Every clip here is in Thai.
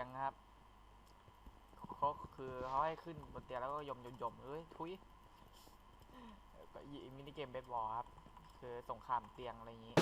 ยงครับเขาคือเขาให้ขึ้นบนเตียงแล้วก็ยมยมยมเอ้ยทุยก็มินิเกมเบสบอลครับ คือสงครามเตียงอะไรอย่างนี้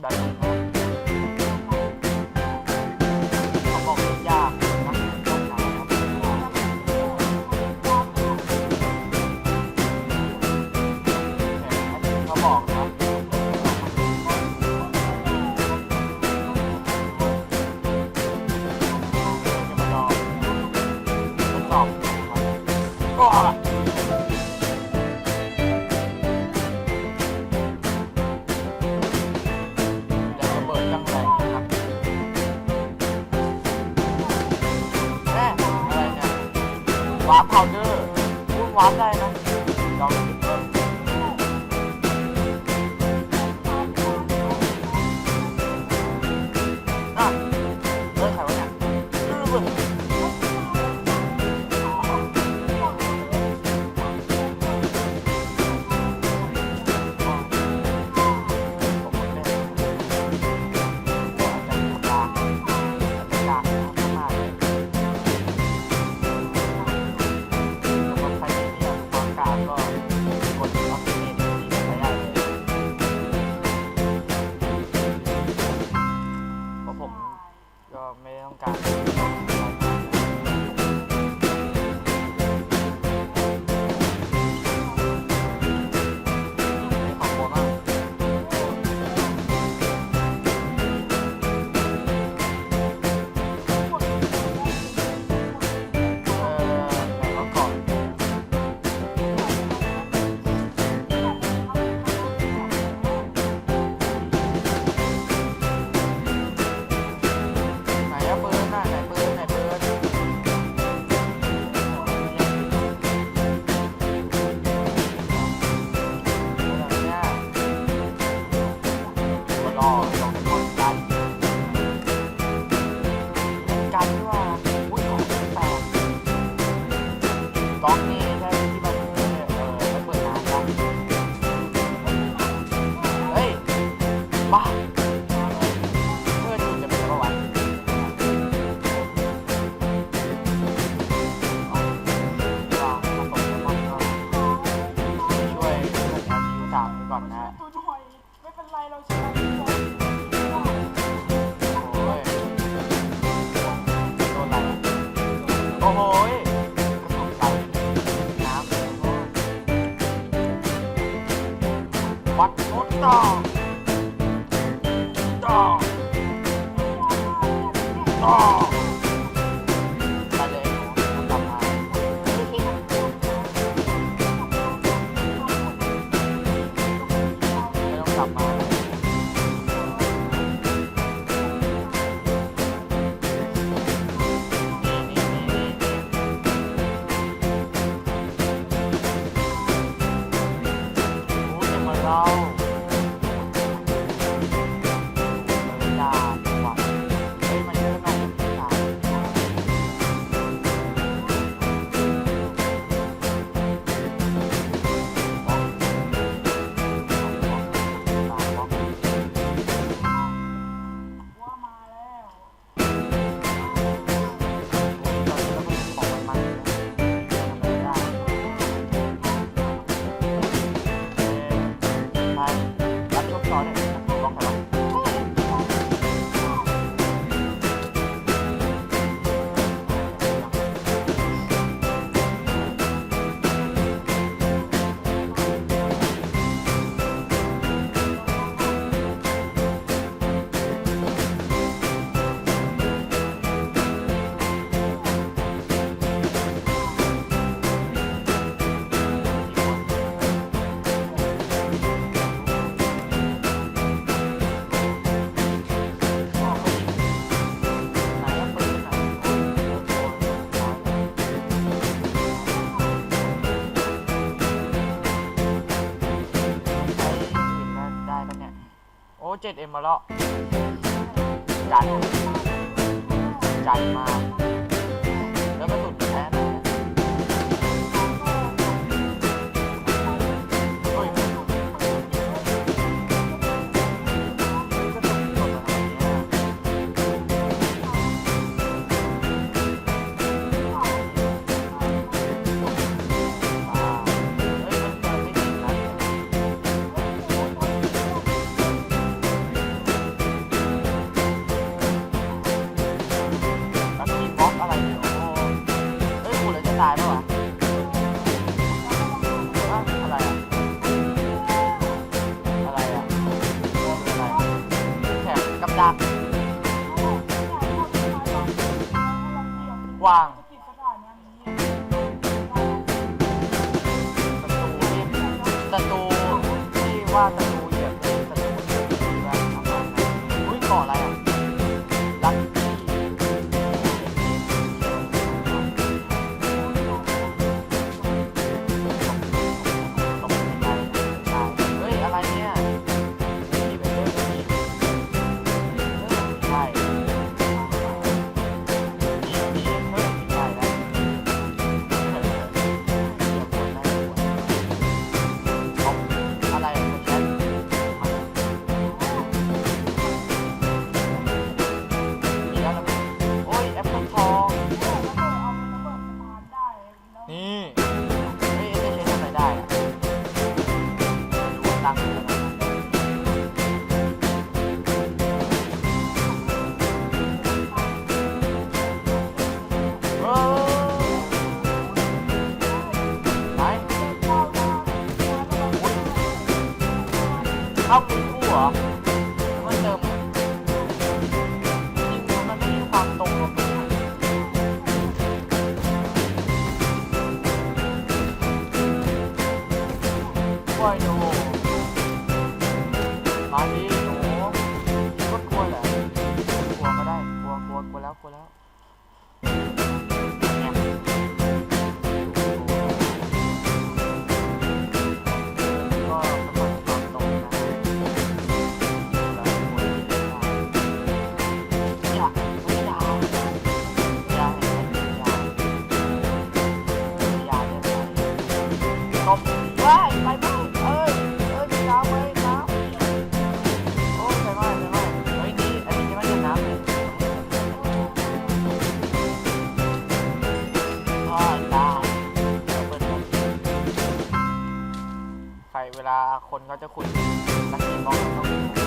来。来来そ。 เจ็ดเอ็มมาแล้วจัดจัดมา Wah. าคนเขาจะขุดลักกี้บลอกต้อง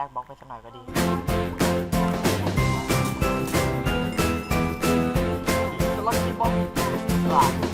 แลกบล็อกไปสักหน่อยก็ดี สลอตที่บล็อก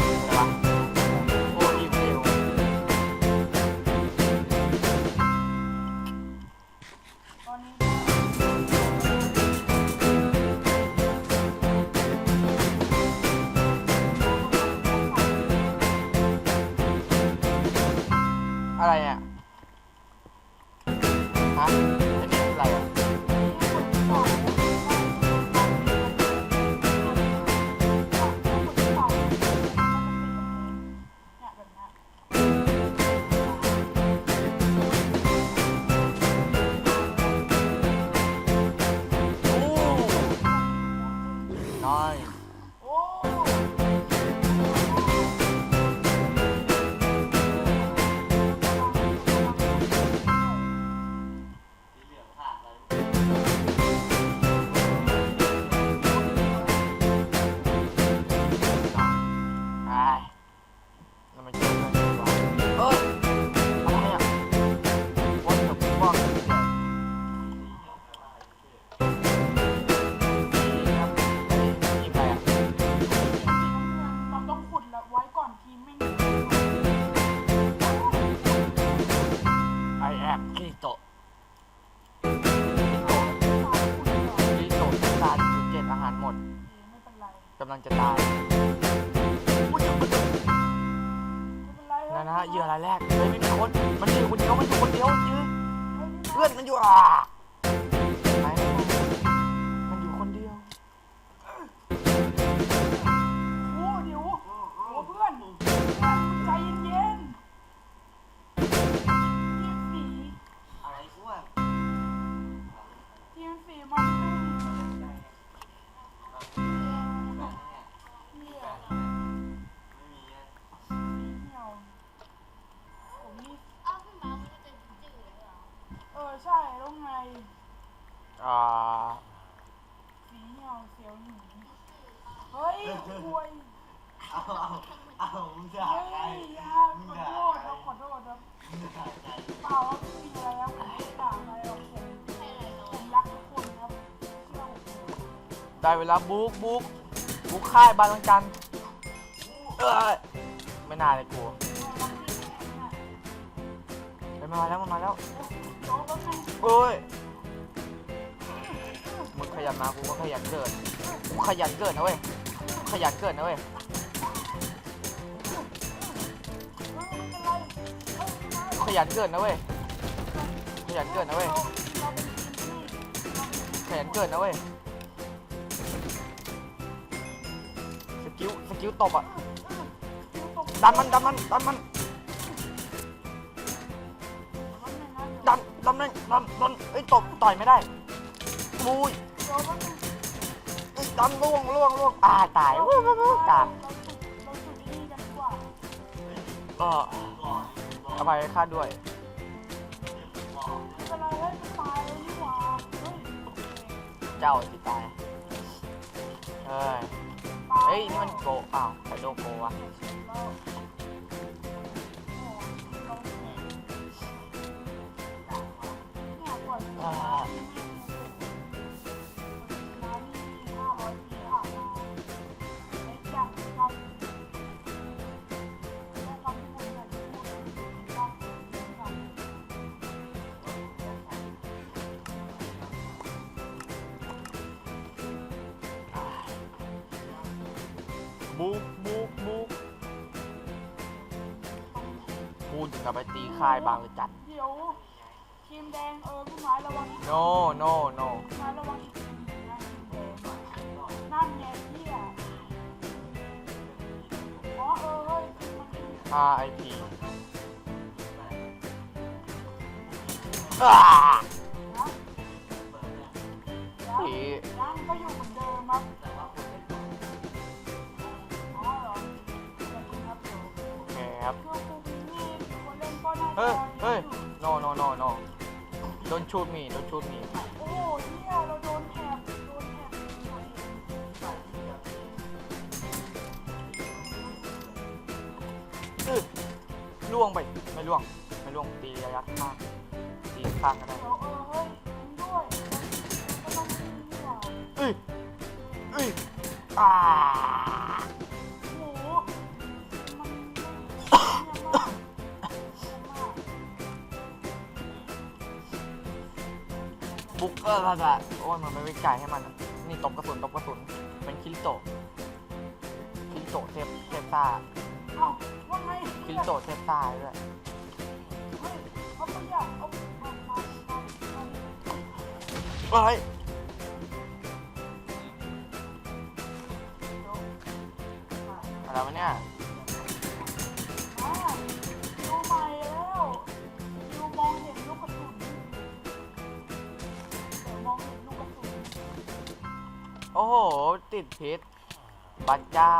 อ่าสีเหี่ยวเสียวหนีเฮ้ยป่วยเอาเอาเอามึงด่าเฮ้ใครยอยามึงขอด่าโทษใครครับขอโทษครับมึงด่าใครเปล่าครับไม่มีอะไรครับผมไม่ได้ด่าอะไรหรอกผมให้อะไรเราผมรักทุกคนครับเชื่อผมได้เวลาบุกบุกบุกค่ายบางระจันเออไม่น่าเลยกูเฮ้ยมันมาแล้วมันมาแล้วโจ๊กแล้วไง โอ้ยมึงขยันมากูก็ขยันเกิดกูขยันเกิดนะเว้ยขยันเกิดนะเว้ยขยันเกิดนะเว้ยขยันเกิดนะเว้ยขยันเกิดนะเว้ยสกิลสกิลตบอะดันมันดันมันดันมัน ต่อยไม่ได้มุยเอ้ยดันล่วงล่วงล่วงอ่าตายวู้วู้วู้กากก็อภัยค่าด้วยเจ้าที่ตายเฮ้ยเฮ้ยนี่มันโกอ้าวใครโดนโกวะ no no no ผู้หมายระวังอีกทีนึงนะทีมแดงนั่นไงเหี้ยอ๋อเออเฮ้ยมันเป็น RIP อ่า don't shoot me don't shoot me โอ้โหเนี่ยเราโดนแถบโดนแถบตัวเองอื้อล่วงไปไม่ล่วงไม่ล่วงตีระยะข้างตีข้างก็ได้เดี๋ยวเออเฮ้ยยิงด้วยก็ต้องยิงดีกว่า เอ้ยเอ้ยอ่า เกอร์ละโอ้ยมันไม่ไว้ใจให้มัน นี่ตบกระสุนตบกระสุนเป็นคิริโตะคิริโตะเทพเทพซ่าเอ้าว่าไงคิริโตะเทพซ่าด้วยเฮ้ยเอาตัวอยางเอาเอามามามาเฮ้ยอะไรวะเนี่ย พิษบัตเจ้า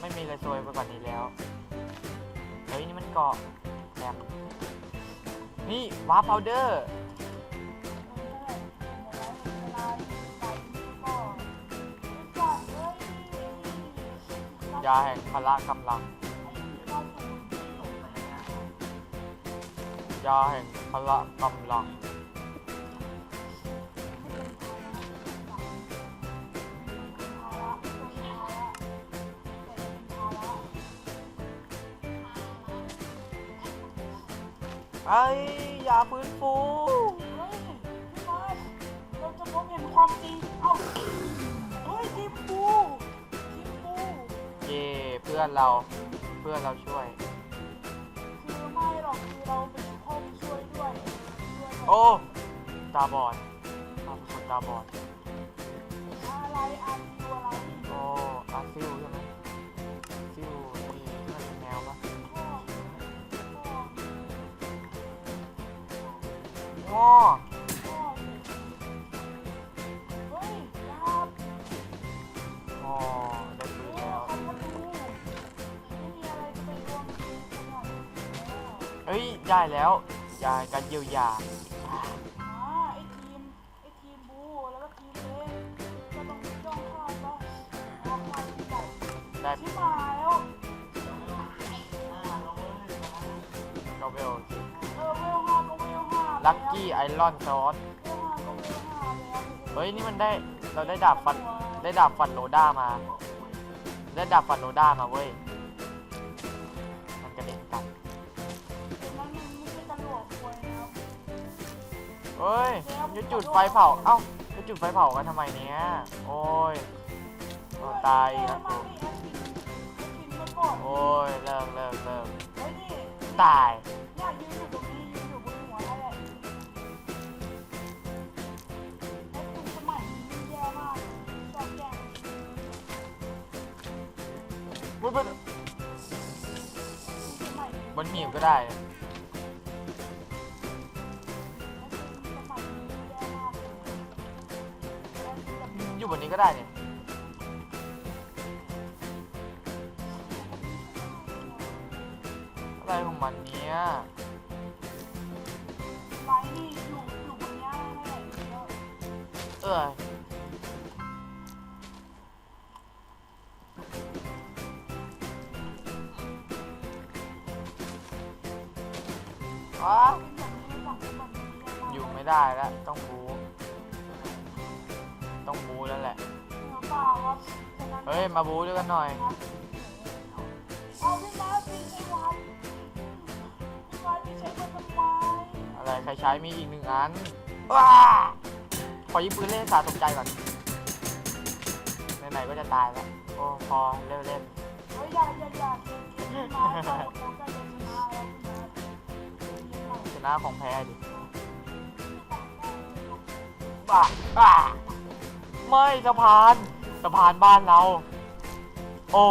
ไม่มีอะไรซวยไปกว่านี้แล้ว เฮ้ยนี่มันเกาะแถมนี่วาร์พาวเดอร์ยาแห่งพละกำลัง ยาแห่งพละกำลัง ฟื้นฟูเราจะพบเห็นความจริง เอ้าเฮ้ยทีมกูพื่อนเราเพื่อนเราช่วย คือไม่หรอกคือเราเป็นพ่อผู้ช่วยด้วยช่วยแบบโอ้ตาบอดเอาเป็นคนตาบอดอะไรอาคิวอะไร โอ้อาซิลใช่ไหม พ่อ เฮ้ยครับง้อได้ปืนเอแล้วทำประตูไม่มีอะไรจะไปรวมกันหน่อยแล้ว เอ้ย ได้แล้วยาการเยียวยา กี้ไอรอนซอสเวลห้าก็เวลห้าแล้วเฮ้ยนี่มันได้เราได้ดาบฟันได้ดาบฟันโนด้ามา ได้ดาบฟันโนด้ามาเว้ยมันกระเด็นกลับแต่นั้นมันไม่ใช่ตลกควยนะครับเฮ้ยจะจุดไฟเผาเอ้าจะจุดไฟเผากันทำไมเนี้ยโอ้ยโอ้ตายอีกแล้วกูไอ้ทีมไอ้ทีมมาก่อนโอ้ยเลิกเลิกเลิกเฮ้ยนี่ตายเนี่ยยืนอยู่ ก็ได้ อยู่บนนี้ก็ได้เนี่ย อะไรของมันเนี้ยไปนี่อยู่อยู่บนนี้แน่ๆแล้วเออ อ๋อเป็นแบบนี้แบบนี้แบบนี้อยู่ไม่ได้แล้ว ต้องบู ต้องบูแล้วแหละเปล่าครับฉะนั้นเฮ้ย มาบูด้วยกันหน่อยเอาพี่มาสิไอ้วันพี่มาพี่ใช้มันทำไมอะไรใครใช้มีอีกหนึ่งอันว้าขอยิงปืนเล่นสาตกใจก่อนไหนๆก็จะตายแล้ว โอ้พอเล่นเล่น พี่มาชนะของแพ้ดิบ้าบ้าไม่สะพานสะพานบ้านเรา โอ้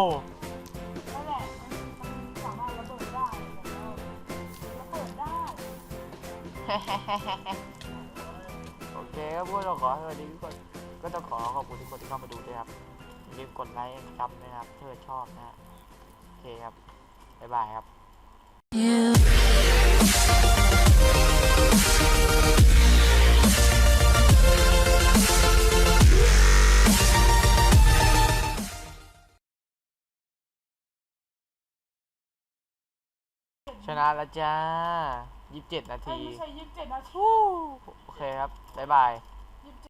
นั่นแหละมันสามารถระเบิดได้ระเบิดได้ โอเคครับพวกเราขอสวัสดีทุกคนก็ต้องขอขอบคุณทุกคนที่เข้ามาดูด้วยครับอย่าลืมกดไลค์จำนะครับเพื่อชอบนะฮะโอเคครับบ๊ายบายครับ นะแล้วจ้า 27 นาเฮ้ยทีไม่ใช่ยี่สิบเจ็ดนาทีโอเคครับ บ๊ายบาย